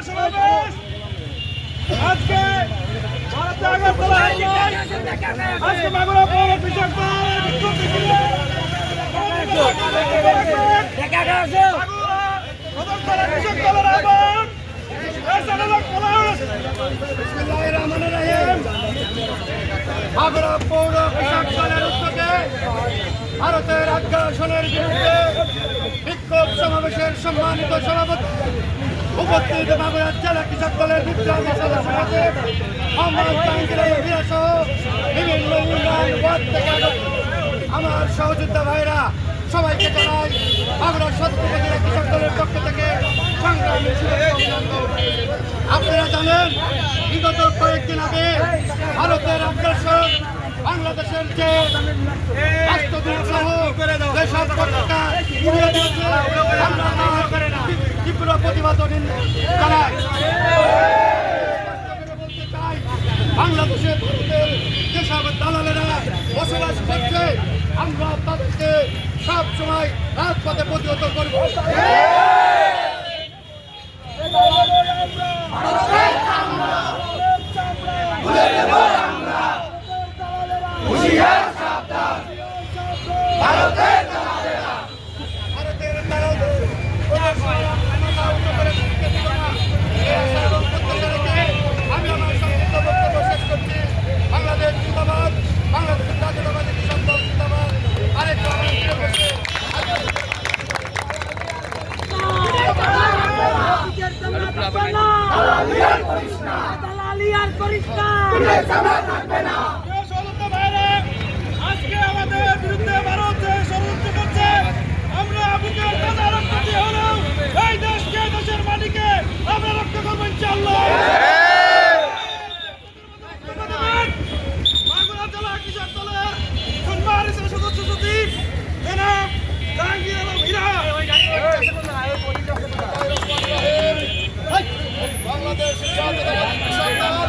মহাসমাবেশ আজকে আজকে মাগুরা কৃষক মাগুরা পৌর কৃষক দলের উদ্যোগে ভারতের আগ্রাসনের বিরুদ্ধে বিক্ষোভ সমাবেশের সম্মানিত সভাপতি উপস্থিত বাংলার জেলা কৃষক দলের মোহাম্মদ জাহাঙ্গীর আলম সহ বিভিন্ন ইউনিয়ন ওয়ার্ড থেকে আমার সহযোদ্ধা ভাইরা সবাইকে জানাই আগ্রা সত্য উপজেলা কৃষক দলের পক্ষ থেকে সংগ্রামী। আপনারা জানেন, বিগত কয়েকদিন আগে ভারতের আগ্রাসন বাংলাদেশের যে রাষ্ট্রদূত সহ যেসব পতাকা উড়িয়ে দিয়েছে আমরা তীব্র প্রতিবাদ জানাই। বাংলাদেশের ভারতের যেসব দালালেরা বসবাস করছে। আমরা তাদেরকে সব সময় রাজপথে প্রতিহত করব ভারতের দালালদের কোনো সময় আমরা উচ্চ করে দিতে দিব না। এই আশা এবং প্রত্যাশা রেখে আমি আমার সংক্ষিপ্ত বক্তব্য শেষ করছি। বাংলাদেশ জিন্দাবাদ, বাংলাদেশের জাতীয়তাবাদী কৃষক দল জিন্দাবাদ। আরেকটু আমার উত্তর করছে। দালালি আর করিস না প্রিয় সহযোদ্ধা ভাইরা, আজকে আমাদের বিরুদ্ধে ভারত যে ষড়যন্ত্র করছে, আমরা বুকের কাঁচা রক্ত দিয়ে হলেও এই দেশকে, দেশের মাটিকে আমরা রক্ষা করব ইনশাআল্লাহ। ধন্যবাদ। মাগুরা জেলা কৃষক দলের সম্মানিত সদস্য সচিব জনাব জাহাঙ্গীর আলম হীরা। বাংলাদেশ জাতীয়তাবাদী কৃষক দল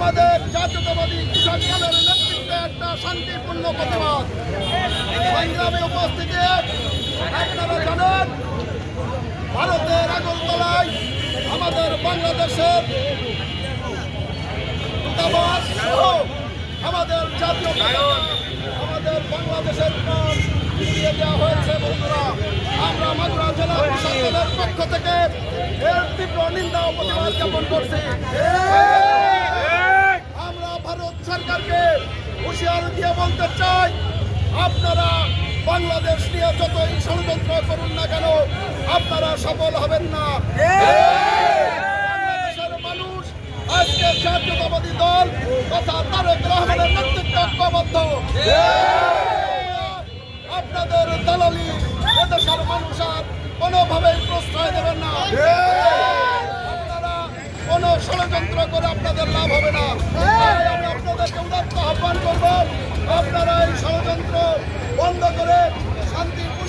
আমাদের জাতীয়তাবাদী কৃষক দলের নেতৃত্বে একটা শান্তিপূর্ণ প্রতিবাদ। সংগ্রামে উপস্থিতি আপনারা জানেন, ভারতের আগরতলায় আমাদের বাংলাদেশের দূতাবাস আমাদের জাতীয় আমাদের বাংলাদেশের প্রাণ ফিরিয়ে দেওয়া হয়েছে বন্ধুরা। আমরা মাগুরা জেলা প্রশাসনের পক্ষ থেকে এর তীব্র নিন্দা ও প্রতিবাদ জ্ঞাপন করছি। সরকারকে হুঁশিয়ার দিয়ে বলতে চাই, আপনারা বাংলাদেশ নিয়ে যতই ষড়যন্ত্র করুন না কেন, আপনারা সফল হবেন না। মানুষ আজকে দল তথা আপনাদের দালালি এদেশের মানুষ আর কোনোভাবেই প্রশ্রয় দেবেন না। ষড়যন্ত্র করে আপনাদের লাভ হবে না। আমি আপনাদেরকে উদাত্ত আহ্বান করব, আপনারা এই ষড়যন্ত্র বন্ধ করে শান্তিপূর্ণভাবে